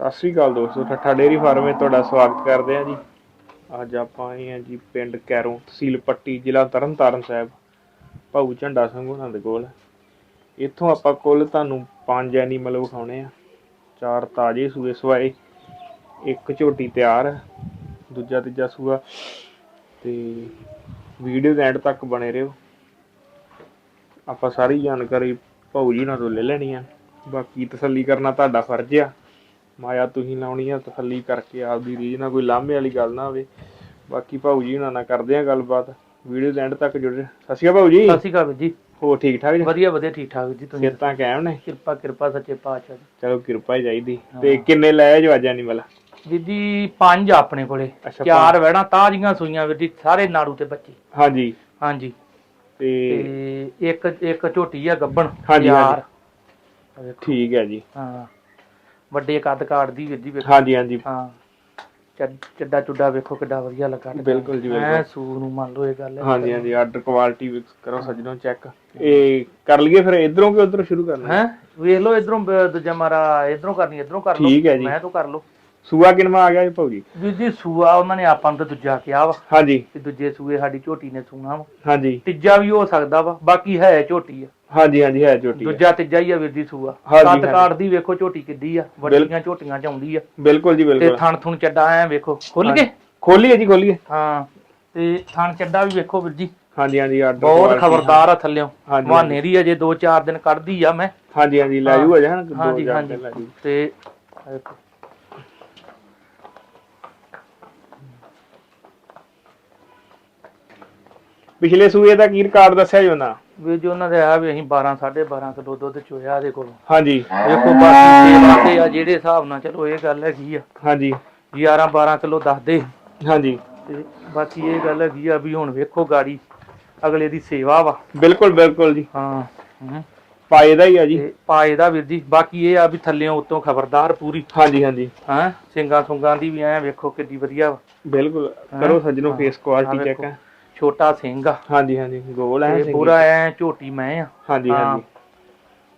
ਸਤਿ ਸ੍ਰੀ ਅਕਾਲ ਦੋਸਤੋ, ਠੱਠਾ dairy farm ਵਿੱਚ ਤੁਹਾਡਾ ਸਵਾਗਤ ਕਰਦੇ ਹਾਂ ਜੀ। ਅੱਜ ਆਪਾਂ ਆਏ ਹਾਂ ਜੀ ਪਿੰਡ ਕੈਰੋਂ ਤਹਿਸੀਲ ਪੱਟੀ, ਜ਼ਿਲ੍ਹਾ ਤਰਨਤਾਰਨ ਸਾਹਿਬ, ਭਾਊ ਝੰਡਾ ਸਿੰਘ ਉਹਨਾਂ ਦੇ ਕੋਲ। ਇੱਥੋਂ ਆਪਾਂ ਕੁੱਲ ਤੁਹਾਨੂੰ ਪੰਜ ਐਨੀਮਲ ਵਿਖਾਉਣੇ ਆ, ਚਾਰ ਤਾਜ਼ੇ ਸੂਏ ਸਵਾਏ, ਇੱਕ ਝੋਟੀ ਤਿਆਰ, ਦੂਜਾ ਤੀਜਾ ਸੂਆ, ਤੇ ਵੀਡੀਓ ਦੇ ਐਂਡ ਤੱਕ ਬਣੇ ਰਹੋ। ਆਪਾਂ ਸਾਰੀ ਜਾਣਕਾਰੀ ਭਾਊ ਜੀ ਨਾਲ ਤੋਂ ਲੈ ਲੈਣੀ ਆ। ਬਾਕੀ ਤਸੱਲੀ ਕਰਨਾ ਤੁਹਾਡਾ ਫਰਜ਼ ਆ। ਮਾਇਆ ਤੁਸੀਂ ਲਾਉਣੀ ਆ ਤਸੱਲੀ ਕਰਕੇ ਆਪਦੀ ਰੀਝ ਨਾਲ ਕੋਈ ਲਾਂਭੇ ਵਾਲੀ ਗੱਲ ਨਾ ਹੋਵੇ। ਬਾਕੀ ਭਾਊ ਜੀ ਨਾਲ ਕਰਦੇ ਆ ਗੱਲਬਾਤ। ਵੀਡੀਓ ਦੇ ਐਂਡ ਤੱਕ ਜੁੜੇ ਸਤਿ ਸ਼੍ਰੀ ਅਕਾਲ ਭਾਊ ਜੀ। ਸਤਿ ਸ਼੍ਰੀ ਅਕਾਲ ਜੀ। ਹੋ ਠੀਕ ਠਾਕ ਜੀ? ਵਧੀਆ ਵਧੀਆ ਠੀਕ ਠਾਕ ਜੀ ਤੁਸੀਂ? ਸਿਹਤਾਂ ਕਾਇਮ ਨੇ? ਕਿਰਪਾ ਕਿਰਪਾ ਸੱਚੇ ਪਾਤਸ਼ਾਹ ਦੀ। ਚਲੋ ਕਿਰਪਾ ਹੀ ਚਾਹੀਦੀ। ਤੇ ਕਿੰਨੇ ਲੈ ਜੋ ਅੱਜ ਐਨੀਮਲ ਵੀਰ ਜੀ ਪੰਜ ਆਪਣੇ ਕੋਲੇ। ਚਾਰ ਵਹਿਣਾ ਤਾਜ਼ੀਆਂ ਸੂਈਆਂ ਵੀਰ ਜੀ ਸਾਰੇ ਨਾੜੂ ਤੇ ਬੱਚੇ। ਹਾਂਜੀ। ਹਾਂਜੀ। ਤੇ ਇੱਕ ਇੱਕ ਝੋਟੀ ਆ ਗੱਬਣ ਹਾਂਜੀ, ਯਾਰ ਠੀਕ ਹੈ ਜੀ। ਹਾਂ। ਵੱਡੇ ਕੱਦ ਕਾੜਦੀ ਵੀਰ ਜੀ ਵੇਖੋ। ਹਾਂਜੀ ਹਾਂਜੀ। ਹਾਂ। ਚੱਡ- ਚੱਡਾ ਚੁੱਡਾ ਵੇਖੋ ਕਿੱਡਾ ਵਧੀਆ ਲੱਗਾ ਬਿਲਕੁਲ ਜੀ, ਬਿਲਕੁਲ। ਐ ਸੂ ਨੂੰ ਮੰਨ ਲਓ ਇਹ ਗੱਲ ਹੈ। ਹਾਂਜੀ ਹਾਂਜੀ ਆਰਡਰ ਕੁਆਲਿਟੀ ਕਰੋ ਸੱਜਣੋ ਚੈੱਕ। ਇਹ ਕਰ ਲਈਏ ਫਿਰ ਇਧਰੋਂ ਕਿ ਉਧਰੋਂ ਸ਼ੁਰੂ ਕਰਨਾ? ਹੈ? ਵੇਖ ਲਓ ਇਧਰੋਂ ਦੂਜਾ ਮਾਰਾ ਇਧਰੋਂ ਕਰਨੀ ਇਧਰੋਂ ਕਰ ਲਓ। ਠੀਕ ਹੈ ਜੀ। ਮੈਂ ਤੋਂ ਕਰ ਲਓ। ਸੂਆ ਕਿਨਵਾ ਆ ਗਿਆ ਜੀ ਭਾਊ ਜੀ? ਵੀਰ ਜੀ ਸੂਆ ਉਹਨਾਂ ਨੇ ਆਪਾਂ ਨੂੰ ਤਾਂ ਦੂਜਾ ਕਿਹਾ ਵਾ। ਹਾਂਜੀ। ਕਿ ਦੂਜੇ ਸੂਏ ਸਾਡੀ ਝੋਟੀ ਨੇ ਸੂਣਾ ਵਾ। ਹਾਂਜੀ। ਤੀਜਾ ਵੀ ਹੋ ਸਕਦਾ ਵਾ ਬਾਕੀ ਹੈ ਝੋਟੀ ਆ। ਹਾਂਜੀ ਹਾਂਜੀ ਹੈ ਝੋਟੀ ਹੈ। ਦੂਜਾ ਤੀਜਾ ਹੀ ਆ ਵੀਰ ਦੀ ਸੂਆ। ਹਾਂਜੀ, ਸੱਤ ਹਾਂਜੀ। ਕਾਰਡ ਦੀ ਵੇਖੋ ਝੋਟੀ ਕਿੱਡੀ ਆ ਵੱਡੀਆਂ ਝੋਟੀਆਂ ਚ ਆਉਂਦੀ ਆ। ਬਿਲਕੁਲ ਜੀ ਤੇ ਬਿਲਕੁਲ ਥਣ ਥੁਣ ਚੱਡਾ ਐ ਵੇਖੋ ਖੁੱਲ ਗਏ? ਖੋਲੀਏ ਜੀ ਖੋਲੀਏ। ਹਾਂ ਤੇ ਥਣ ਚੱਡਾ ਵੀ ਵੇਖੋ ਵੀਰ ਜੀ। ਹਾਂਜੀ ਹਾਂਜੀ ਆਰਡਰ ਬਹੁਤ ਖਬਰਦਾਰ ਆ ਥੱਲਿਓ। ਹਾਂਜੀ, ਮਹਾਨੇ ਦੀ ਅਜੇ 2-4 ਦਿਨ ਕੱਢਦੀ ਆ ਮੈਂ। ਹਾਂਜੀ ਹਾਂਜੀ ਲੈ ਜੂ ਅਜੇ ਦੋ ਹਾਂਜੀ ਹਾਂਜੀ। ਤੇ ਜੂ ਵੇਖੋ। ਪਿਛਲੇ ਸੂਏ ਦਾ ਕੀ ਰਿਕਾਰਡ ਦੱਸਿਆ ਜੀ ਉਹਨਾਂ? ਵੀ ਜੋ ਉਹਨਾਂ ਦੇ ਆ ਵੀ ਅਸੀਂ 12 12.5 ਕਿਲੋ ਦੁੱਧ ਚੋਇਆ ਇਹਦੇ ਕੋਲੋਂ। ਹਾਂਜੀ। ਵੇਖੋ ਬਾਕੀ ਸੇਵਾ ਤੇ ਆ ਜਿਹੜੇ ਹਿਸਾਬ ਨਾਲ ਚਲੋ ਇਹ ਗੱਲ ਹੈਗੀ ਆ। ਹਾਂਜੀ। 11 12 ਕਿਲੋ ਦੱਸਦੇ। ਹਾਂਜੀ। ਤੇ ਬਾਕੀ ਇਹ ਗੱਲ ਹੈਗੀ ਆ ਵੀ ਹੁਣ ਵੇਖੋ ਗਾੜੀ ਅਗਲੇ ਦੀ ਸੇਵਾ ਵਾ। ਬਿਲਕੁਲ ਬਿਲਕੁਲ ਜੀ। ਹਾਂ ਹਮ। ਪਾਏ ਦਾ ਹੀ ਆ ਜੀ। ਤੇ ਪਾਏ ਦਾ ਵੀਰ ਜੀ ਬਾਕੀ ਇਹ ਆ ਵੀ ਥੱਲਿਓਂ ਉੱਤੋਂ ਖਬਰਦਾਰ ਪੂਰੀ। ਹਾਂਜੀ ਹਾਂਜੀ। ਹਾਂ ਸਿੰਗਾ ਸੁੰਗਾਂ ਦੀ ਵੀ ਐ ਵੇਖੋ ਕਿੱਡੀ ਵਧੀਆ ਵਾ। ਬਿਲਕੁਲ। ਕਰੋ ਸੱਜਣੋ ਫੇਸ ਕੁਆਲਿਟੀ। ਚੈੱਕ ਛੋਟਾ ਸਿੰਘ ਆ। ਹਾਂਜੀ ਹਾਂਜੀ ਗੋਲ ਤੇ ਪੂਰਾ ਐ ਝੋਟੀ ਮੈਂ ਆ। ਹਾਂਜੀ ਹਾਂ। ਹਾਂਜੀ।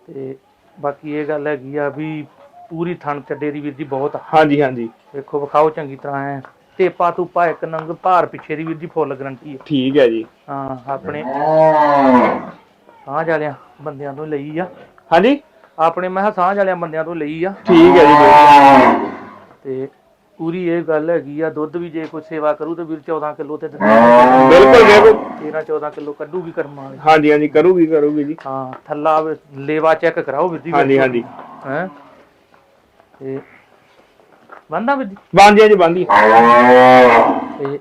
ਤੇ ਬਾਕੀ ਇਹ ਗੱਲ ਹੈਗੀ ਆ ਵੀ ਪੂਰੀ ਥਣ ਚੱਡੇ ਦੀ ਵੀਰ ਜੀ ਬਹੁਤ ਆ। ਹਾਂਜੀ ਹਾਂਜੀ। ਵੇਖੋ ਵਿਖਾਓ ਚੰਗੀ ਤਰ੍ਹਾਂ ਐ। ਟੇਪਾ ਤੂਪਾ ਇੱਕ ਨੰਗ ਭਾਰ ਪਿੱਛੇ ਦੀ ਵੀਰ ਜੀ ਫੁੱਲ ਗਰੰਟੀ ਆ। ਠੀਕ ਹੈ ਜੀ। ਹਾਂ ਆਪਣੇ ਸਾਂਝ ਵਾਲਿਆਂ ਬੰਦਿਆਂ ਤੋਂ ਲਈ ਆ। ਹਾਂਜੀ। ਆਪਣੇ ਮੈਂ ਕਿਹਾ ਸਾਂਝ ਵਾਲਿਆਂ ਬੰਦਿਆਂ ਤੋਂ ਲਈ ਆ। ਠੀਕ ਹੈ ਜੀ। ਤੇ ਪੂਰੀ ਇਹ ਗੱਲ ਹੈਗੀ ਆ ਦੁੱਧ ਵੀ ਜੇ ਕੋਈ ਸੇਵਾ ਕਰੂ ਤੇ ਵੀਰ 14 ਕਿਲੋ ਤੇ ਬਿਲਕੁਲ ਬਿਲਕੁਲ। 13 14 ਕਿਲੋ ਕੱਢੂਗੀ ਕਰਮਾਂ ਵਾਲੀ। ਹਾਂਜੀ ਹਾਂਜੀ ਕਰੂਗੀ ਕਰੂਗੀ ਜੀ। ਹਾਂ ਥੱਲਾ ਵੇ- ਲੇਵਾ ਚੈੱਕ ਕਰਾਓ ਵੀਰ ਜੀ ਹਾਂਜੀ ਹਾਂਜੀ। ਹੈ? ਤੇ ਬੰਦਾ ਵੀਰ ਜੀ। ਬਾਂਦੀ ਜੀ ਬਾਂਦੀ ਤੇ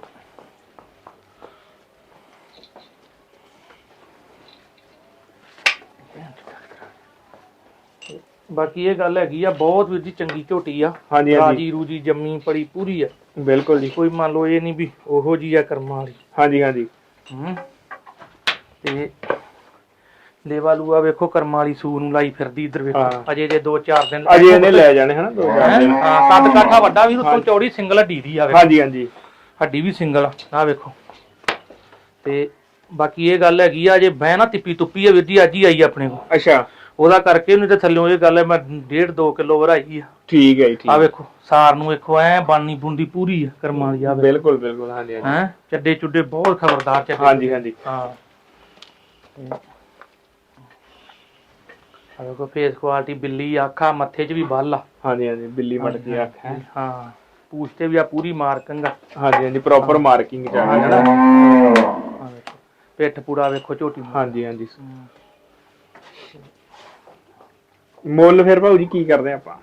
ਬਾਕੀ ਇਹ ਗੱਲ ਹੈਗੀ ਆ ਬਹੁਤ ਵੀਰ ਜੀ ਚੰਗੀ ਝੋਟੀ ਆ। ਹਾਂਜੀ ਹਾਂਜੀ। ਰਾਜੀ ਰੂਜੀ ਜੰਮੀ ਪੜੀ ਪੂਰੀ ਆ। ਬਿਲਕੁਲ ਜੀ। ਕੋਈ ਮੰਨ ਲਓ ਇਹ ਨਹੀਂ ਵੀ ਉਹੋ ਜੀ ਆ ਕਰਮਾਂ ਵਾਲੀ। ਹਾਂਜੀ ਹਾਂਜੀ। ਹੂੰ। ਤੇ ਲੇਵਾ ਲੂਆ ਵੇਖੋ ਕਰਮਾਂ ਵਾਲੀ ਸੂ ਨੂੰ ਲਾਈ ਫਿਰਦੀ ਇਧਰ ਵੇਖੋ। ਹਾਂ। ਅਜੇ ਜੇ 2-4 ਦਿਨ ਅਜੇ ਇਹਨੇ ਲੈ ਜਾਣੇ ਹਨਾ ਦੋ ਚਾਰ? ਦਿਨ। ਹਾਂ ਕੱਦ ਕਾਠਾ ਵੱਡਾ ਵੀ ਉਤੋਂ ਚੌੜੀ ਸਿੰਗਲ ਹੱਡੀ ਦੀ ਆ ਵੇਖੋ। ਹਾਂਜੀ ਹਾਂਜੀ। ਹੱਡੀ ਵੀ ਸਿੰਗਲ ਆ ਵੇਖੋ। ਤੇ ਬਾਕੀ ਇਹ ਗੱਲ ਹੈਗੀ ਆ ਜੇ ਮੈਂ ਨਾ ਤਿੱਪੀ ਤੁੱਪੀ ਆ ਵੀਰ ਜੀ ਅੱਜ ਹੀ ਆਈ ਆਪਣੇ ਕੋ ਅੱਛਾ। ਉਹਦਾ ਕਰਕੇ ਉਹਨੂੰ ਤੇ ਥੱਲਿਓਂ ਇਹ ਗੱਲ ਹੈ ਮੈਂ 1.5 2 ਕਿਲੋ ਵਰਾਈ ਆ। ਠੀਕ ਹੈ ਜੀ ਠੀਕ ਆ ਵੇਖੋ ਸਾਰ ਨੂੰ ਵੇਖੋ ਐ ਬਾਨੀ ਬੁੰਦੀ ਪੂਰੀ ਆ ਕਰਮਾਂ ਦੀ ਆ ਵੇਖੋ। ਬਿਲਕੁਲ ਬਿਲਕੁਲ ਹਾਂਜੀ ਹਾਂਜੀ। ਹੈ? ਚੱਡੇ ਚੁੱਡੇ ਬਹੁਤ ਖਬਰਦਾਰ ਚੱਡੇ। ਹਾਂਜੀ ਹਾਂਜੀ। ਹਾਂ। ਆ ਵੇਖੋ ਫੇਸ ਕੁਆਲਿਟੀ ਬਿੱਲੀ ਅੱਖਾਂ ਮੱਥੇ 'ਚ ਵੀ ਬੱਲ ਆ। ਹਾਂਜੀ ਹਾਂਜੀ ਬਿੱਲੀ ਮੜ ਦੀ ਅੱਖ ਹੈ। ਹਾਂ। ਪੂਛ ਤੇ ਵੀ ਆ ਪੂਰੀ ਮਾਰਕਿੰਗ ਆ। ਹਾਂਜੀ ਹਾਂਜੀ ਪ੍ਰੋਪਰ ਮਾਰਕਿੰਗ ਚ ਆ ਗਿਆ ਨਾ ਆ ਵੇਖੋ ਪਿੱਠ ਪੂੜਾ ਵੇਖੋ ਝੋਟੀ ਨੂੰ ਹਾਂਜੀ ਹਾਂਜੀ। ਮੁੱਲ ਫਿਰ ਭਾਊ ਜੀ ਕੀ ਕਰਦੇ ਆਪਾਂ?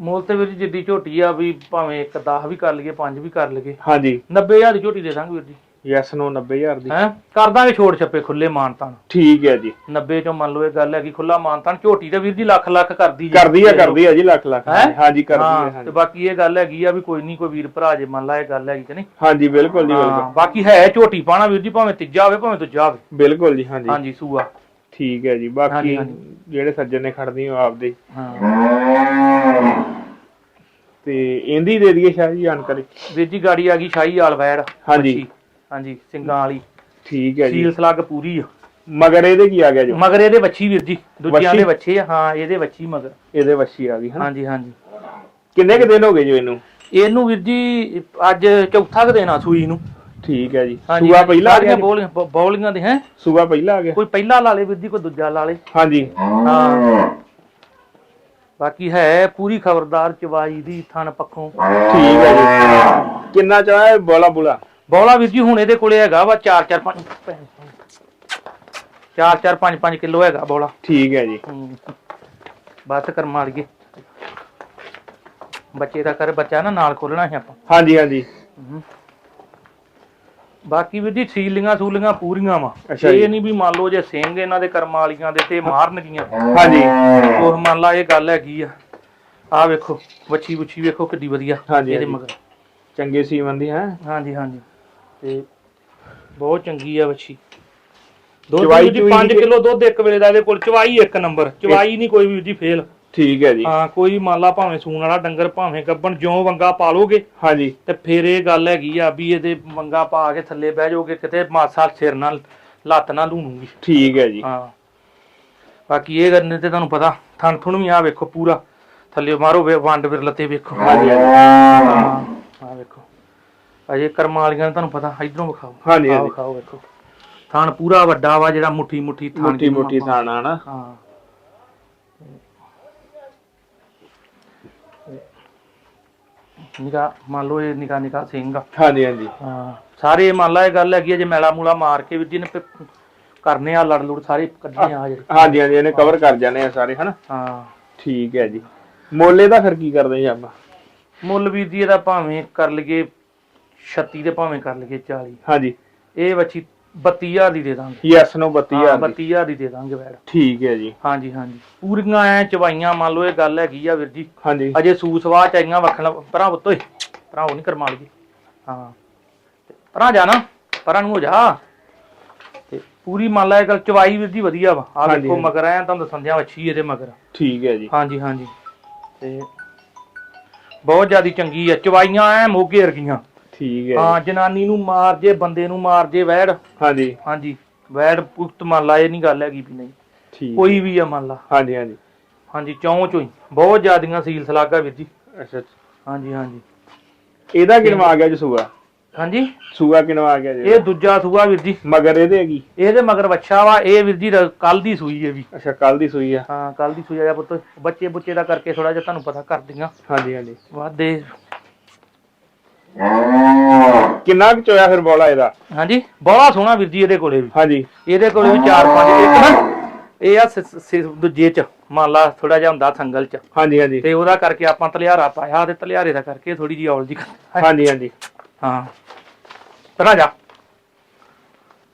ਮੁੱਲ ਤੇ ਵੀਰ ਜੀ ਜਿੱਡੀ ਝੋਟੀ ਆ ਵੀ ਭਾਵੇਂ ਇੱਕ 10 ਵੀ ਕਰ ਲਈਏ 5 ਵੀ ਕਰ ਲਈਏ। ਹਾਂਜੀ। 90000 ਦੀ ਝੋਟੀ ਦੇ ਦਾਂਗੇ ਵੀਰ ਜੀ। ਯੈਸ ਨੋ 90000 ਦੀ। ਹੈ? ਕਰ ਦਾਂਗੇ ਛੋੜ ਛੱਪੇ ਖੁੱਲੇ ਮਾਨਤਾਨ ਠੀਕ ਹੈ ਜੀ। 90 ਚੋਂ ਮੰਨ ਲਓ ਇਹ ਗੱਲ ਹੈਗੀ ਖੁੱਲਾ ਮਾਨਤਾਨ ਝੋਟੀ ਤੇ ਵੀਰ ਜੀ ਲੱਖ ਲੱਖ ਕਰਦੀ ਜੀ। ਕਰਦੀ ਆ ਕਰਦੀ ਆ ਜੀ ਲੱਖ ਲੱਖ। ਹੈਂ? ਹਾਂਜੀ ਕਰਦੀ ਆ ਹਾਂ ਤੇ ਬਾਕੀ ਇਹ ਗੱਲ ਹੈਗੀ ਆ ਵੀ ਕੋਈ ਨਹੀਂ ਕੋਈ ਵੀਰ ਭਰਾ ਜੇ ਮੰਨ ਲਾ ਇਹ ਗੱਲ ਹੈਗੀ ਕਿ ਨਹੀਂ। ਹਾਂਜੀ ਬਿਲਕੁਲ ਜੀ ਹਾਂ ਬਿਲਕੁਲ। ਬਾਕੀ ਹੈ ਝੋਟੀ ਪਾਣਾ ਵੀਰ ਜੀ ਭਾਵੇਂ ਤੀਜਾ ਹੋਵੇ ਭਾਵੇਂ ਦੂਜਾ ਹੋਵੇ ਬਿਲਕੁਲ ਜੀ ਹਾਂਜੀ। ਹਾਂਜੀ ਸੂਆ। ਠੀਕ ਹੈ ਜੀ ਬਾਕੀ ਹਾਂਜੀ। ਜਿਹੜੇ ਸੱਜਣ ਨੇ ਖੜਦੀ ਹੋ ਆਪਦੇ। ਹਾਂ। ਤੇ ਇਹਦੀ ਦੇ ਦਈਏ ਸ਼ਾਹ ਜੀ ਜਾਣਕਾਰੀ? ਵੀਰ ਜੀ ਗਾੜੀ ਆ ਗਈ ਸ਼ਾਹੀ ਆਲ ਵੈੜ ਹਾਂਜੀ। ਮੱਛੀ। ਹਾਂਜੀ ਸਿੰਘਾਂ ਵਾਲੀ। ਠੀਕ ਹੈ ਜੀ। ਸੀਲ ਸਲੱਗ ਪੂਰੀ ਆ। ਮਗਰ ਇਹਦੇ ਕੀ ਆ ਗਿਆ ਜੀ? ਮਗਰ ਇਹਦੇ ਵੱਛੀ ਵੀਰ ਜੀ ਦੂਜਿਆਂ ਵੱਛੀ? ਦੇ ਵੱਛੇ ਆ। ਹਾਂ ਇਹਦੇ ਵੱਛੀ ਮਗਰ। ਇਹਦੇ ਵੱਛੀ ਆ ਗਈ ਹਨਾ? ਹਾਂਜੀ ਹਾਂਜੀ। ਕਿੰਨੇ ਕੁ ਦਿਨ ਹੋ ਗਏ ਜੀ ਇਹਨੂੰ? ਇਹਨੂੰ ਵੀਰ ਜੀ ਅੱਜ ਚੌਥਾ ਕੁ ਦਿਨ ਆ ਸੂਈ ਨੂੰ। ਠੀਕ ਹੈ ਜੀ। ਹਾਂਜੀ ਸੂਆ ਪਹਿਲਾ ਆ ਗਿਆ ਜੀ? ਬੋਲੀਆਂ ਬ- ਬੌਲੀਆਂ ਦੇ ਹੈ? ਸੂਆ ਪਹਿਲਾ ਆ ਗਿਆ? ਕੋਈ ਪਹਿਲਾ ਲਾ ਲੇ ਵੀਰ ਜੀ ਕੋਈ ਦੂਜਾ ਲਾ ਲੇ। ਹਾਂਜੀ। ਹਾਂ। ਬਾਕੀ ਹੈ ਪੂਰੀ ਖਬਰਦਾਰ ਚਵਾਈ ਦੀ ਥਣ ਪੱਖੋਂ। ਠੀਕ ਹੈ ਜੀ। ਕਿੰਨਾ ਚਾਹ ਬੋਲਾ ਬੁਲਾ। ਬੌਲਾ ਵੀਰ ਜੀ ਹੁਣ ਇਹਦੇ ਕੋਲੇ ਹੈਗਾ ਵਾ 4 4 5 4 4 5 5 ਕਿਲੋ ਹੈਗਾ ਬੌਲਾ। ਠੀਕ ਹੈ ਜੀ। ਹੂੰ। ਬਸ ਕਰ ਮਾਰ ਗਏ ਬੱਚੇ ਦਾ ਕਰ ਬੱਚਾ ਨਾ ਨਾਲ ਖੋਲਣਾ ਸੀ ਆਪਾਂ। ਹਾਂਜੀ ਹਾਂਜੀ। ਹੂੰ। ਬਾਕੀ ਵੀਰ ਜੀ ਸੀਲੀਆਂ ਸੂਲੀਆਂ ਪੂਰੀਆਂ ਵਾ। ਅੱਛਾ ਜੀ। ਇਹ ਨਹੀਂ ਵੀ ਮੰਨ ਲਓ ਜੇ ਸਿੰਘ ਇਹਨਾਂ ਦੇ ਕਰਮ ਵਾਲੀਆਂ ਦੇ ਤੇ ਮਾਰਨਗੀਆਂ। ਹਾਂਜੀ। ਉਹ ਮੰਨ ਲਾ ਇਹ ਗੱਲ ਹੈਗੀ ਆ। ਆ ਵੇਖੋ ਵੱਛੀ ਬੁੱਛੀ ਵੇਖੋ ਕਿੱਡੀ ਵਧੀਆ। ਹਾਂਜੀ, ਇਹਦੇ ਹਾਂਜੀ। ਮਗਰ। ਚੰਗੇ ਸੀਮਨ ਦੀ ਹੈ? ਹਾਂਜੀ ਹਾਂਜੀ। ਤੇ ਬਹੁਤ ਚੰਗੀ ਆ ਵੱਛੀ। ਦੁੱਧ ਚਵਾਈ ਜੀ ਚੂਈ 5 ਦੀ- ਕਿਲੋ ਦੁੱਧ ਇੱਕ ਵੇਲੇ ਦਾ ਇਹਦੇ ਕੋਲ ਚਵਾਈ ਇੱਕ ਨੰਬਰ। ਚਵਾਈ ਨਹੀਂ ਕੋਈ ਵੀ ਜੀ ਫੇਲ। ਠੀਕ ਹੈ ਜੀ। ਹਾਂ ਕੋਈ ਮੰਨ ਲਾ ਭਾਵੇਂ ਸੂਣ ਵਾਲਾ ਡੰਗਰ ਭਾਵੇਂ ਗੱਬਣ ਜਿਉਂ ਵੰਗਾ ਪਾ ਲੋਗੇ ਹਾਂਜੀ। ਤੇ ਫਿਰ ਇਹ ਗੱਲ ਹੈਗੀ ਆ ਵੀ ਇਹਦੇ ਵੰਗਾ ਪਾ ਕੇ ਥੱਲੇ ਬਹਿ ਜਾਓਗੇ ਕਿਤੇ ਮਾਸਾ ਸਿਰ ਨਾਲ ਲੱਤ ਨਾਲ ਲੂਣੂਗੀ। ਠੀਕ ਹੈ ਜੀ। ਹਾਂ। ਬਾਕੀ ਇਹ ਕਰਨੇ ਤੇ ਤੁਹਾਨੂੰ ਪਤਾ ਥਣ ਥੁਣ ਵੀ ਆ ਵੇਖੋ ਪੂਰਾ ਥੱਲੇ ਮਾਰੋ ਵੇ ਵੰਡ ਵਿਰਲਤੇ ਵੇਖੋ। ਹਾਂਜੀ ਹਾਂ ਆ ਵੇਖੋ। ਅਜੇ ਕਰਮਾਂ ਵਾਲੀਆਂ ਨੂੰ ਤੁਹਾਨੂੰ ਪਤਾ ਇਧਰੋਂ ਵਿਖਾਓ। ਹਾਂਜੀ, ਹਾਂਜੀ। ਵਿਖਾਓ ਵੇਖੋ। ਥਣ ਪੂਰਾ ਵੱਡਾ ਵਾ ਜਿਹੜਾ ਮੁੱਠੀ ਮੁੱਠੀ ਥਣ ਜਿਹਨੂੰ ਮੋਟੀ ਆਪਾਂ- ਥਾਣਾ ਨਾ। ਹਾਂ। ਨਿਕਾ ਮੰਨ ਲਓ ਇਹ ਨਿਕਾ ਨਿਕਾ ਸਿੰਘ ਆ। ਹਾਂਜੀ ਹਾਂਜੀ। ਹਾਂ ਸਾਰੇ ਮੰਨ ਲਾ ਇਹ ਗੱਲ ਹੈਗੀ ਆ ਜੇ ਮੈਲਾ ਮੂਲਾ ਮਾਰ ਕੇ ਵੀਰ ਜੀ ਨੇ ਕਰਨੇ ਆ ਲੜ ਲੁੜ ਸਾਰੇ ਕੱਢਣੇ ਆ ਜਿਹੜੇ। ਹਾਂਜੀ ਹਾਂਜੀ ਇਹਨੇ ਕਵਰ ਕਰ ਜਾਣੇ ਆ ਸਾਰੇ ਹਨਾ? ਹਾਂ। ਠੀਕ ਹੈ ਜੀ। ਮੋਲੇ ਦਾ ਫਿਰ ਕੀ ਕਰਦੇ ਜੀ ਆਪਾਂ? ਮੁੱਲ ਵੀਰ ਜੀ ਇਹਦਾ ਭਾਵੇਂ ਕਰ ਲਈਏ 36 ਦੇ ਭਾਵੇਂ ਕਰ ਲਈਏ 40 ਹਾਂਜੀ। ਇਹ ਵੱਛੀ 32000 ਦੀ ਦੇ ਦਾਂਗੇ। ਯੈਸ ਨੂੰ ਹਾਂ 32000 ਦੀ 32000 ਦੀ ਦੇ ਦਾਂਗੇ ਵੈੜ ਠੀਕ ਹੈ ਜੀ। ਹਾਂਜੀ ਹਾਂਜੀ। ਪੂਰੀਆਂ ਐ ਚਵਾਈਆਂ ਮੰਨ ਲਓ ਇਹ ਗੱਲ ਹੈਗੀ ਆ ਵੀਰ ਜੀ। ਹਾਂਜੀ। ਅਜੇ ਸੂਸਵਾ ਚਾਈਆਂ ਵਖਣ। ਪਰਾਂ ਉੱਤੋਏ ਪਰਾਂ ਉਹ ਨਹੀਂ ਕਰਮਾ ਲਗੀ ਹਾਂ। ਪਰਾਂ ਜਾ ਨਾ ਪਰਾਂ ਨੂੰ ਹੋ ਜਾ। ਤੇ ਪੂਰੀ ਮੰਨ ਲਾ ਇਹ ਗੱਲ ਚਵਾਈ ਵੀਰ ਜੀ ਵਧੀਆ ਵਾ। ਆ ਵੇਖੋ। ਮਗਰ ਆਇਆ ਤੁਹਾਨੂੰ ਦੱਸਣ ਦਿਆਂ ਵੱਛੀ ਇਹਦੇ ਮਗਰ। ਠੀਕ ਹੈ ਜੀ। ਹਾਂਜੀ ਹਾਂਜੀ। ਤੇ ਬਹੁਤ ਜਿਆਦੀ ਚੰਗੀ ਆ। ਚਵਾਈਆਂ ਐ ਮੋਗੇ ਵਰਗੀਆਂ। ਠੀਕ ਹੈ ਹਾਂ ਜਨਾਨੀ ਨੂੰ ਮਾਰ ਜੇ ਬੰਦੇ ਨੂੰ ਮਾਰ ਜੇ ਵੈੜ। ਹਾਂਜੀ। ਹਾਂਜੀ ਵੈੜ ਪੁਖਤ ਮੰਨ ਲਾ ਇਹ ਨਹੀਂ ਗੱਲ ਹੈਗੀ ਵੀ ਨਹੀਂ। ਠੀਕ। ਕੋਈ ਵੀ ਆ ਮੰਨ ਲਾ। ਹਾਂਜੀ ਹਾਂਜੀ। ਹਾਂਜੀ ਚੌਂ ਚੋਂ ਹੀ। ਬਹੁਤ ਜ਼ਿਆਦੀਆਂ ਸੀਲ ਸਲਾਗਾ ਵੀਰ ਜੀ। ਅੱਛਾ ਹਾਂਜੀ ਹਾਂਜੀ। ਇਹਦਾ ਕਿਨਵਾ ਆ ਗਿਆ ਜੀ ਸੂਆ? ਹਾਂਜੀ? ਸੂਆ ਕਿਨਵਾ ਆ ਗਿਆ ਜੀ ਇਹ ਦੂਜਾ ਸੂਆ ਵੀਰ ਜੀ। ਮਗਰ ਇਹਦੇ ਹੈਗੀ? ਇਹਦੇ ਮਗਰ ਬੱਚਾ ਵਾ ਇਹ ਵੀਰ ਜੀ ਕੱਲ ਦੀ ਸੂਈ ਹੈ ਵੀ। ਅੱਛਾ ਕੱਲ ਦੀ ਸੂਈ ਆ। ਹਾਂ ਕੱਲ ਦੀ ਸੂਈ ਆ ਪੁੱਤ। ਬੱਚੇ ਬੁੱਚੇ ਦਾ ਕਰਕੇ ਥੋੜਾ ਜਿਹਾ ਤੁਹਾਨੂੰ ਪਤਾ ਕਰਦੀਆਂ। ਹਾਂਜੀ ਹਾਂਜੀ। ਵਾਦੇ ਕਿੰਨਾ ਕੁ ਚੋਇਆ ਫਿਰ ਬੋਲਾ ਇਹਦਾ? ਹਾਂਜੀ ਬੜਾ ਸੋਹਣਾ ਵੀਰ ਜੀ ਇਹਦੇ ਕੋਲੇ ਵੀ। ਹਾਂਜੀ। ਇਹਦੇ ਕੋਲੇ ਵੀ ਚਾਰ ਪੰਜ ਇੱਕ ਨਾ ਇਹ ਆ ਸ- ਸ- ਸ- ਦੂਜੇ ਚ ਮੰਨ ਲਾ ਥੋੜਾ ਜਿਹਾ ਹੁੰਦਾ ਸੰਗਲ ਚ। ਹਾਂਜੀ ਹਾਂਜੀ। ਤੇ ਉਹਦਾ ਕਰਕੇ ਆਪਾਂ ਤਲਿਆਰਾ ਪਾਇਆ ਤੇ ਤਲਿਆਰੇ ਦਾ ਕਰਕੇ ਥੋੜੀ ਜਿਹੀ ਔਲ ਜੀ ਹਾਂਜੀ। ਹਾਂਜੀ ਹਾਂ। ਤਰਾ ਜਾ।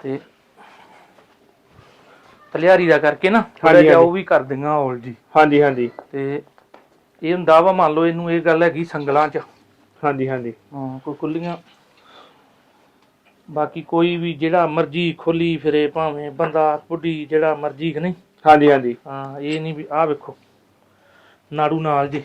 ਤੇ ਤਲਿਆਰੀ ਦਾ ਕਰਕੇ ਨਾ ਥੋੜਾ ਹਾਂਜੀ, ਜਿਹਾ ਹਾਂਜੀ। ਉਹ ਵੀ ਕਰ ਦਿੰਗਾ ਔਲ ਜੀ ਹਾਂਜੀ ਹਾਂਜੀ। ਤੇ ਇਹ ਹੁੰਦਾ ਵਾ ਮੰਨ ਲਓ ਇਹਨੂੰ ਇਹ ਗੱਲ ਹੈਗੀ ਸੰਗਲਾਂ ਚ। ਹਾਂਜੀ ਹਾਂਜੀ। ਹਾਂ ਕੋਈ ਖੁੱਲੀਆਂ। ਬਾਕੀ ਕੋਈ ਵੀ ਜਿਹੜਾ ਮਰਜ਼ੀ ਖੁੱਲੀ ਫਿਰੇ ਭਾਵੇਂ ਬੰਦਾ ਬੁੱਢੀ ਜਿਹੜਾ ਮਰਜ਼ੀ ਕਿ ਨਹੀਂ। ਹਾਂਜੀ ਹਾਂਜੀ। ਹਾਂ ਇਹ ਨਹੀਂ ਵੀ ਆਹ ਵੇਖੋ ਨਾੜੂ ਨਾਲ ਜੀ।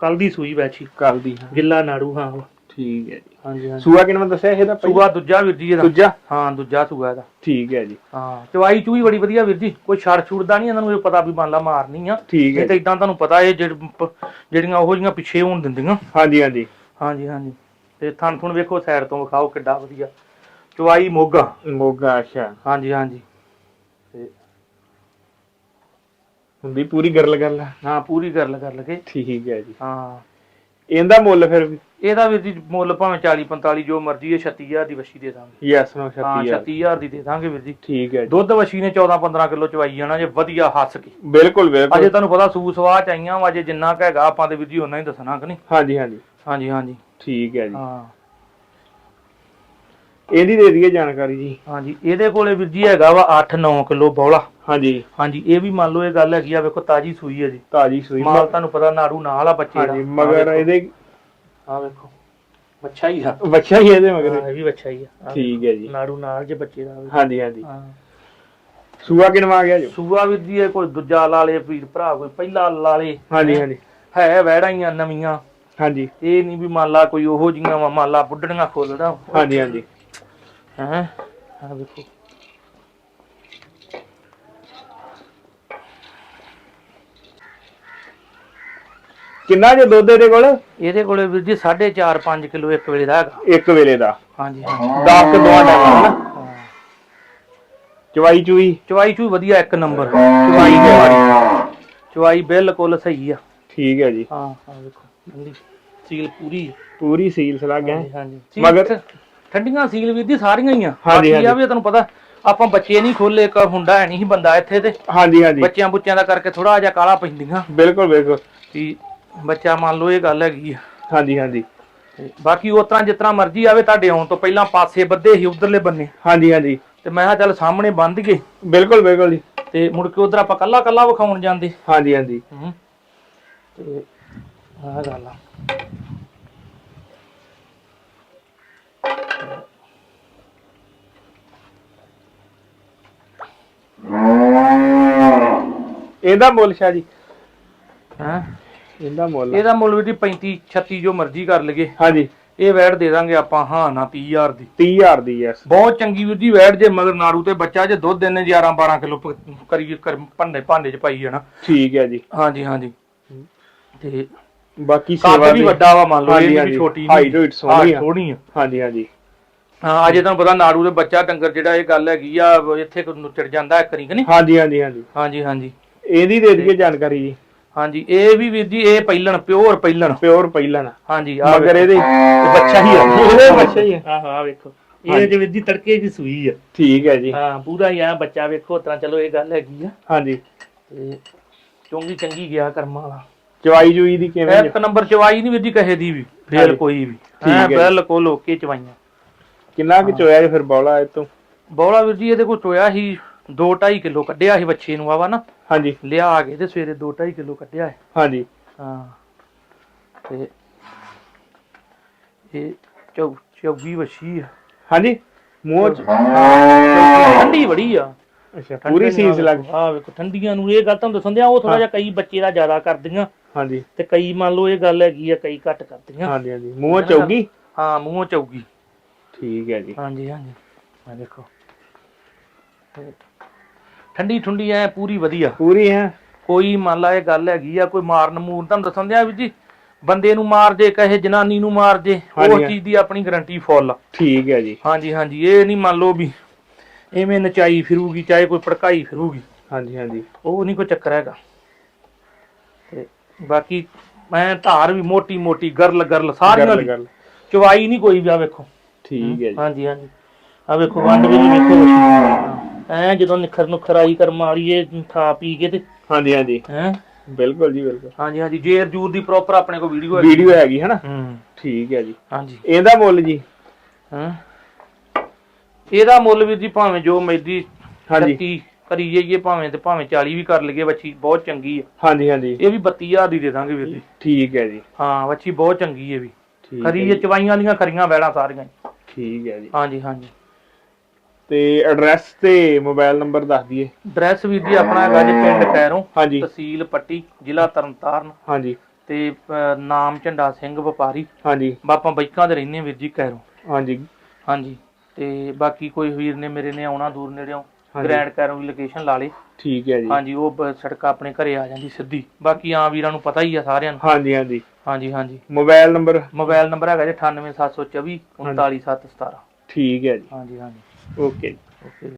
ਕੱਲ ਦੀ ਸੂਈ ਬੈਠੀ ਕੱਲ ਦੀ ਹਾਂ। ਗਿੱਲਾ ਨਾੜੂ ਹਾਂ। ਠੀਕ ਹੈ ਜੀ। ਹਾਂਜੀ ਹਾਂਜੀ। ਸੂਆ ਕਿਨਵਾ ਦੱਸਿਆ ਇਹਦਾ ਪਹਿਲਾਂ? ਸੂਆ ਦੂਜਾ ਵੀਰ ਜੀ ਇਹਦਾ। ਦੂਜਾ? ਹਾਂ ਦੂਜਾ ਸੂਆ ਇਹਦਾ। ਠੀਕ ਹੈ ਜੀ। ਹਾਂ ਚਵਾਈ ਚੂਈ ਬੜੀ ਵਧੀਆ ਵੀਰ ਜੀ। ਕੋਈ ਛੜ ਛੁੜਦਾ ਨਹੀਂ ਇਹਨਾਂ ਨੂੰ ਇਹ ਪਤਾ ਵੀ ਮੰਨ ਲਾ ਮਾਰਨੀ ਆ। ਠੀਕ ਹੈ ਨਹੀਂ ਤਾਂ ਇਦਾਂ ਤੁਹਾਨੂੰ ਪਤਾ ਇਹ ਜਿਹੜੀਆਂ ਉਹੋ ਜੀਆਂ ਪਿੱਛੇ ਹੋਣ ਦਿੰਦੀਆਂ। ਹਾਂਜੀ ਹਾਂਜੀ। ਹਾਂਜੀ ਹਾਂਜੀ। ਤੇ ਥਣ ਥੁਣ ਵੇਖੋ ਸਾਈਡ ਤੋਂ ਵਿਖਾਓ ਕਿੱਡਾ ਵਧੀਆ। ਚਵਾਈ ਮੋਗਾ। ਮੋਗਾ ਅੱਛਾ। ਹਾਂਜੀ ਹਾਂਜੀ। ਤੇ ਹੁੰਦੀ ਪੂਰੀ ਗਰਲ ਗੱਲ ਆ। ਹਾਂ ਪੂਰੀ ਗੱਲ ਕਰ ਲਗੇ ਠੀਕ ਹੈ ਜੀ। ਹਾਂ। ਇਹਦਾ ਮੁੱਲ ਫਿਰ ਇਹਦਾ ਵੀਰ ਜੀ ਮੁੱਲ ਭਾਵੇਂ 40 45 ਜੋ ਮਰਜ਼ੀ ਹੈ 36000 ਦੀ ਵਛੀ ਦੇ ਦਾਂਗੇ। ਯੈਸ ਨੋ ਹਾਂ 36000 36000 ਦੀ ਦੇ ਦਾਂਗੇ ਵੀਰ ਜੀ। ਠੀਕ ਹੈ ਜੀ। ਦੁੱਧ ਵਛੀ ਨੇ 14 15 ਕਿਲੋ ਚਵਾਈ ਜਾਣਾ ਜੇ ਵਧੀਆ ਹੱਸ ਕੇ। ਬਿਲਕੁਲ ਅਜੇ ਬਿਲਕੁਲ ਤੁਹਾਨੂੰ ਪਤਾ ਸੂ ਸਵਾਹ ਚ ਆਈਆਂ ਵਾ ਜੇ ਜਿੰਨਾ ਕੁ ਹੈਗਾ ਆਪਾਂ ਤੇ ਵੀਰ ਜੀ ਉਹਨਾਂ ਹੀ ਦੱਸਣਾ ਕਿ ਨਹੀਂ। ਹਾਂਜੀ ਹਾਂਜੀ। ਹਾਂਜੀ ਹਾਂਜੀ। ਠੀਕ ਹੈ ਜੀ। ਹਾਂ। ਇਹਦੀ ਦੇ ਦਈਏ ਜਾਣਕਾਰੀ ਜੀ। ਹਾਂਜੀ ਇਹਦੇ ਕੋਲੇ ਵੀਰ ਜੀ ਹੈਗਾ ਵਾ 8-9 ਕਿਲੋ ਬੌਲਾ। ਹਾਂਜੀ। ਹਾਂਜੀ ਇਹ ਵੀ ਮੰਨ ਲਓ ਇਹ ਗੱਲ ਹੈਗੀ ਆ ਵੇਖੋ ਤਾਜੀ ਸੂਈ ਹੈ ਜੀ। ਤਾਜੀ ਸੂਈ। ਮਾਲ ਤੁਹਾਨੂੰ ਪਤਾ ਨਾੜੂ ਨਾਲ ਆ ਬੱਚੇ ਦਾ। ਹਾਂਜੀ ਮਗਰ ਇਹਦੇ ਆ ਵੇਖੋ। ਬੱਚਾ ਹੀ ਆ। ਬੱਚਾ ਹੀ ਇਹਦੇ ਮਗਰ। ਇਹ ਵੀ ਬੱਚਾ ਹੀ ਆ ਠੀਕ ਹੈ ਜੀ। ਨਾੜੂ ਨਾਲ ਜੇ ਬੱਚੇ ਦਾ। ਹਾਂਜੀ ਹਾਂਜੀ। ਸੂਆ ਕਿਨਵਾ ਗਿਆ ਜੋ? ਸੂਆ ਵੀਰ ਜੀ ਇਹ ਕੋਈ ਦੂਜਾ ਲਾਲੇ ਵੀਰ ਭਰਾ ਕੋਈ ਪਹਿਲਾ ਲਾਲੇ ਹਾਂਜੀ ਹਾਂਜੀ। ਹੈ ਵਹਿੜਾਂ ਹੀ ਆ ਨਵੀਆਂ। ਹਾਂਜੀ। ਇਹ ਨਹੀਂ ਵੀ ਮੰਨ ਲਾ ਕੋਈ ਉਹੋ ਜੀਆਂ ਵਾ ਮੰਨ ਲਾ ਬੁੱਢੜੀਆਂ ਖੋਲਦਾ। ਹਾਂਜੀ ਹਾਂਜੀ। ਹੈ? ਆ ਵੇਖੋ। ਕਿੰਨਾ ਜੇ ਦੁੱਧ ਇਹਦੇ ਕੋਲ? ਇਹਦੇ ਕੋਲੇ ਵੀਰ ਜੀ 4.5 5 ਕਿਲੋ ਇੱਕ ਵੇਲੇ ਦਾ ਹੈਗਾ। ਇੱਕ ਵੇਲੇ ਦਾ। ਹਾਂਜੀ ਹਾਂਜੀ। 10 ਕੇ ਦੋਆਂ ਟਾਈਮਾਂ ਹਨਾ ਹਾਂ। ਚਵਾਈ ਚੂਈ? ਚਵਾਈ ਚੂ ਵਧੀਆ ਇੱਕ ਨੰਬਰ। ਚਵਾਈ ਦੇ ਮਾਰੀ ਚਵਾਈ ਬਿਲਕੁਲ ਸਹੀ ਆ। ਠੀਕ ਹੈ ਜੀ। ਹਾਂ ਹਾਂ ਵੇਖੋ। ਸੀਲ ਪੂਰੀ। ਪੂਰੀ ਸੀਲ ਸਲਾਗ ਹੈ। ਹਾਂਜੀ ਮਗਰ- ਠੰਡੀਆਂ ਸੀਲ ਵੀਰ ਜੀ ਸਾਰੀਆਂ ਹੀ ਆ। ਹਾਂਜੀ, ਬਾਕੀ ਆ ਹਾਂਜੀ। ਵੀ ਤੁਹਾਨੂੰ ਪਤਾ ਆਪਾਂ ਬੱਚੇ ਨਹੀਂ ਖੋਲੇ ਇੱਕ ਹੁੰਦਾ ਹੈ ਨਹੀਂ ਸੀ ਬੰਦਾ ਇੱਥੇ ਤੇ। ਹਾਂਜੀ ਹਾਂਜੀ। ਬੱਚਿਆਂ ਬੁੱਚਿਆਂ ਦਾ ਕਰਕੇ ਥੋੜਾ ਜਿਹਾ ਕਾਲਾ ਪੈਂਦੀਆਂ। ਬਿਲਕੁਲ ਬਿਲਕੁਲ। ਵੀ ਬੱਚਾ ਮੰਨ ਲਓ ਇਹ ਗੱਲ ਹੈਗੀ ਆ। ਹਾਂਜੀ ਹਾਂਜੀ। ਤੇ ਬਾਕੀ ਉਸ ਤਰ੍ਹਾਂ ਜਿਸ ਤਰ੍ਹਾਂ ਮਰਜ਼ੀ ਆਵੇ ਤੁਹਾਡੇ ਆਉਣ ਤੋਂ ਪਹਿਲਾਂ ਪਾਸੇ ਬੱਧੇ ਸੀ ਉਧਰਲੇ ਬੰਨੇ। ਹਾਂਜੀ ਹਾਂਜੀ। ਤੇ ਮੈਂ ਕਿਹਾ ਚੱਲ ਸਾਹਮਣੇ ਬੰਦ ਗਏ। ਬਿਲਕੁਲ ਬਿਲਕੁਲ ਜੀ। ਤੇ ਮੁੜ ਕੇ ਉਧਰ ਆਪਾਂ ਕੱਲਾ ਕੱਲਾ ਵਿਖਾਉਣ ਜਾਂਦੇ। ਹਾਂਜੀ ਹਾਂਜੀ। ਹੂੰ। ਤੇ ਆਹ ਗੱਲ ਆ। ਇਹਦਾ ਮੁੱਲ ਸ਼ਾ ਜੀ। ਹਾਂ? ਇਹਦਾ ਮੁੱਲ ਇਹਦਾ ਮੁੱਲ ਵੀ 35 36 ਜੋ ਮਰਜ਼ੀ ਕਰ ਲਈਏ। ਹਾਂਜੀ। ਇਹ ਵੈੜ ਦੇ ਦਾਂਗੇ ਆਪਾਂ ਹਾਂ ਨਾ 30000 ਦੀ। 30000 ਦੀ ਐਸ ਬਹੁਤ ਚੰਗੀ ਵੀਰ ਜੀ ਵੈੜ ਜੇ ਮਗਰ ਨਾੜੂ ਤੇ ਬੱਚਾ ਜੇ ਦੁੱਧ ਦਿੰਨੇ 11 12 ਕਿਲੋ ਕਰੀ ਕਰ ਭਾਂਡੇ ਭਾਂਡੇ ਚ ਪਾਈ ਜਾਣਾ। ਠੀਕ ਹੈ ਜੀ। ਹਾਂਜੀ ਹਾਂਜੀ। ਤੇ ਬਾਕੀ ਕੱਦ ਸੇਵਾ ਵੀ ਦੀ ਵੱਡਾ ਵਾ ਮੰਨ ਲਓ ਹਾਂਜੀ, ਇਹ ਵੀ। ਛੋਟੀ Height weight ਸੋਹਣੀ ਆ। ਸੋਹਣੀ ਆ। ਹਾਂਜੀ ਹਾਂਜੀ। ਹਾਂ ਅਜੇ ਤੁਹਾਨੂੰ ਪਤਾ ਨਾੜੂ ਦੇ ਬੱਚਾ ਡੰਗਰ ਜਿਹੜਾ ਇਹ ਗੱਲ ਹੈਗੀ ਆ ਇੱਥੇ ਕੋ ਨੁੱਚੜ ਜਾਂਦਾ ਇੱਕ ਕਰੀ ਕਿ ਨਹੀਂ? ਹਾਂਜੀ ਹਾਂਜੀ ਹਾਂਜੀ। ਹਾਂਜੀ ਹਾਂਜੀ। ਇਹਦੀ ਦੇ ਦਈਏ ਜਾਣਕਾਰੀ ਜੀ। ਹਾਂਜੀ ਇਹ ਵੀ ਵੀਰ ਜੀ ਇਹ ਪਹਿਲਣ ਪਿਓਰ ਪਹਿਲਣ। ਪਿਓਰ ਪਹਿਲਣ ਹਾਂਜੀ ਆ ਮਗਰ ਇਹਦੇ ਬੱਚਾ ਹੀ ਆ। ਇਹਦੇ ਬੱਚਾ ਹੀ ਹੈ ਆਹ ਆ ਵੇਖੋ। ਇਹ ਜੇ ਵੀਰ ਜੀ ਤੜਕੇ ਦੀ ਸੂਈ ਆ। ਠੀਕ ਹੈ ਜੀ। ਹਾਂ ਪੂਰਾ ਹੀ ਆ ਬੱਚਾ ਵੇਖੋ ਤਰ੍ਹਾਂ ਚਲੋ ਇਹ ਗੱਲ ਹੈਗੀ ਆ। ਹਾਂਜੀ। ਤੇ ਚੁੰਗੀ ਚੰਗੀ ਗਿਆ ਕਰਮਾਂ ਵਾਲਾ। ਚਵਾਈ ਜੂਈ ਦੀ ਕਿਵੇਂ? ਇੱਕ ਨੰਬਰ ਚਵਾਈ ਨਹੀਂ ਵੀਰ ਜੀ ਕਹੇ ਦੀ ਵੀ ਫੇਰ। ਕੋਈ ਵੀ। ਠੀਕ ਹਾਂ। ਬਿਲਕੁਲ ਓਕੇ ਚਵਾਈਆਂ। ਕਿੰਨਾ ਕੁ ਚੋਇਆ ਜੀ ਫਿਰ ਬੌਲਾ ਇਹ ਤੋਂ? ਬੋਲਾ ਵੀਰ ਜੀ ਇਹਦੇ ਕੋਲ ਚੋਇਆ ਸੀ 2.5 ਕਿਲੋ ਕੱਢਿਆ ਸੀ ਬੱਚੇ ਨੂੰ ਆਵਾ ਨਾ। ਹਾਂਜੀ। ਲਿਆ ਕੇ ਤੇ ਸਵੇਰੇ 2.5 ਕਿਲੋ ਕੱਢਿਆ ਹੈ ਹਾਂਜੀ। ਹਾਂ। ਤੇ ਇਹ ਚੌ ਚੌਗੀ ਵਛੀ ਆ। ਹਾਂਜੀ। ਮੂੰਹ ਚ? ਠੰਡੀ ਬੜੀ ਆ। ਅੱਛਾ ਪੂਰੀ ਸੀਸ ਲੱਗ ਆ ਵੇਖੋ ਠੰਡੀਆਂ ਨੂੰ ਇਹ ਗੱਲ ਤੁਹਾਨੂੰ ਦੱਸਣ ਦਿਆਂ ਉਹ ਥੋੜਾ ਜਿਹਾ ਕਈ ਬੱਚੇ ਦਾ ਜ਼ਿਆਦਾ ਕਰਦੀਆਂ। ਹਾਂਜੀ। ਤੇ ਕਈ ਮੰਨ ਲਓ ਇਹ ਗੱਲ ਹੈਗੀ ਆ ਕਈ ਘੱਟ ਕਰਦੀਆਂ। ਹਾਂਜੀ ਹਾਂਜੀ। ਮੂੰਹ ਚੌਗੀ? ਹਾਂ ਮੂੰਹੋਂ ਚੌਗੀ। ਠੀਕ ਹੈ ਜੀ। ਹਾਂਜੀ ਹਾਂਜੀ। ਆ ਦੇਖੋ। ਤੇ ਠੰਡੀ ਠੁੰਡੀ ਐ ਪੂਰੀ ਵਧੀਆ। ਪੂਰੀ ਹੈ? ਕੋਈ ਮੰਨ ਲਾ ਇਹ ਗੱਲ ਹੈਗੀ ਆ ਕੋਈ ਮਾਰਨ ਮੂਰਨ ਤੁਹਾਨੂੰ ਦੱਸਣ ਦਿਆਂ ਵੀ ਜੀ ਬੰਦੇ ਨੂੰ ਮਾਰ ਜੇ ਕਹੇ ਜਨਾਨੀ ਨੂੰ ਮਾਰ ਜੇ ਹਾਂਜੀ, ਉਸ ਹਾਂ। ਚੀਜ਼ ਦੀ ਆਪਣੀ ਗਾਰੰਟੀ ਫੁੱਲ ਆ। ਠੀਕ ਹੈ ਜੀ। ਹਾਂਜੀ ਹਾਂਜੀ। ਇਹ ਨਹੀਂ ਮੰਨ ਲਓ ਵੀ ਐਵੇਂ ਨਚਾਈ ਫਿਰੂਗੀ ਚਾਹੇ ਕੋਈ ਭੜਕਾਈ ਫਿਰੂਗੀ। ਹਾਂਜੀ ਹਾਂਜੀ। ਉਹ ਨਹੀਂ ਕੋਈ ਚੱਕਰ ਹੈਗਾ। ਬਾਕੀ ਮੈਂ ਧਾਰ ਵੀ ਮੋਟੀ ਮੋਟੀ ਗਰਲ ਗਰਲ ਸਾਰੀਆਂ ਗੱਲ ਚਵਾਈ ਨਹੀਂ ਕੋਈ ਵੀ ਆ ਵੇਖੋ। ਠੀਕ ਹੈ ਜੀ। ਹਾਂਜੀ ਹਾਂਜੀ। ਆ ਵੇਖੋ ਵੰਡ ਵੀ ਵੇਖੋ ਐ ਜਦੋਂ ਨਿਖਰ ਨੁਖਰ ਆਈ ਕਰਮ ਵਾਲੀਏ ਖਾ ਪੀ ਕੇ ਤੇ। ਹਾਂਜੀ ਹਾਂਜੀ। ਹੈ? ਬਿਲਕੁਲ ਜੀ ਬਿਲਕੁਲ। ਹਾਂਜੀ ਹਾਂਜੀ। ਜੇਰ ਜੂਰ ਦੀ ਪ੍ਰੋਪਰ ਆਪਣੇ ਕੋਲ ਵੀਡੀਓ ਹੈ ਵੀਡੀਓ ਹੈਗੀ ਹੈ ਨਾ ਹੂੰ। ਠੀਕ ਹੈ ਜੀ। ਹਾਂਜੀ। ਇਹਦਾ ਮੁੱਲ ਜੀ? ਹਾਂ? ਇਹਦਾ ਮੁੱਲ ਵੀਰ ਜੀ ਭਾਵੇਂ ਜੋ ਮੈਦੀ ਹਾਂਜੀ। 36 ਕਰੀ ਜਾਈਏ ਭਾਵੇਂ ਤੇ ਭਾਵੇਂ 40 ਵੀ ਕਰ ਲਈਏ ਵੱਛੀ ਬਹੁਤ ਚੰਗੀ ਆ। ਹਾਂਜੀ ਹਾਂਜੀ। ਇਹ ਵੀ 32000 ਦੀ ਦੇ ਦਾਂਗੇ ਵੀਰ ਜੀ। ਠੀਕ ਹੈ ਜੀ। ਹਾਂ ਵੱਛੀ ਬਹੁਤ ਚੰਗੀ ਹੈ ਵੀ। ਖਰੀ ਇਹ ਚਵਾਈਆਂ ਦੀਆਂ ਖਰੀਆਂ ਵੈੜਾਂ ਸਾਰੀਆਂ। ਠੀਕ ਹੈ ਜੀ। ਹਾਂਜੀ ਹਾਂਜੀ। ਤੇ ਐਡਰੈਸ ਤੇ ਮੋਬਾਈਲ ਨੰਬਰ ਦੱਸ ਦਈਏ। ਡਰੈਸ ਵੀਰ ਜੀ ਆਪਣਾ ਹੈਗਾ ਜੀ ਪਿੰਡ ਕੈਰੋਂ ਹਾਂਜੀ। ਤਹਿਸੀਲ ਪੱਟੀ ਜ਼ਿਲ੍ਹਾ ਤਰਨਤਾਰਨ। ਹਾਂਜੀ। ਤੇ ਨਾਮ ਝੰਡਾ ਸਿੰਘ ਵਪਾਰੀ। ਹਾਂਜੀ। ਬਾਪਾ ਬਾਈਕਾਂ ਦੇ ਰਹਿੰਦੇ ਵੀਰ ਜੀ ਕੈਰੋਂ ਹਾਂਜੀ। ਹਾਂਜੀ। ਤੇ ਬਾਕੀ ਕੋਈ ਵੀਰ ਨੇ ਮੇਰੇ ਨੇ ਆਉਣਾ ਦੂਰ ਨੇੜਿਓਂ। ਗ੍ਰੈਂਡ ਕੈਰੋਂ ਦੀ ਲੋਕੇਸ਼ਨ ਲਾ ਲੇ ਠੀਕ ਹੈ ਜੀ। ਹਾਂਜੀ ਉਹ ਬ- ਸੜਕ ਆਪਣੇ ਘਰੇ ਆ ਜਾਂਦੀ ਸਿੱਧੀ। ਬਾਕੀ ਆ ਵੀਰਾਂ ਨੂੰ ਪਤਾ ਹੀ ਆ ਸਾਰਿਆਂ ਨੂੰ। ਹਾਂਜੀ ਹਾਂਜੀ। ਹਾਂਜੀ ਹਾਂਜੀ। ਮੋਬਾਈਲ ਨੰਬਰ ਮੋਬਾਈਲ ਨੰਬਰ ਹੈਗਾ ਜੀ 98724 39717 ਠੀਕ ਹੈ ਜੀ। ਹਾਂਜੀ ਹਾਂਜੀ। Okay okay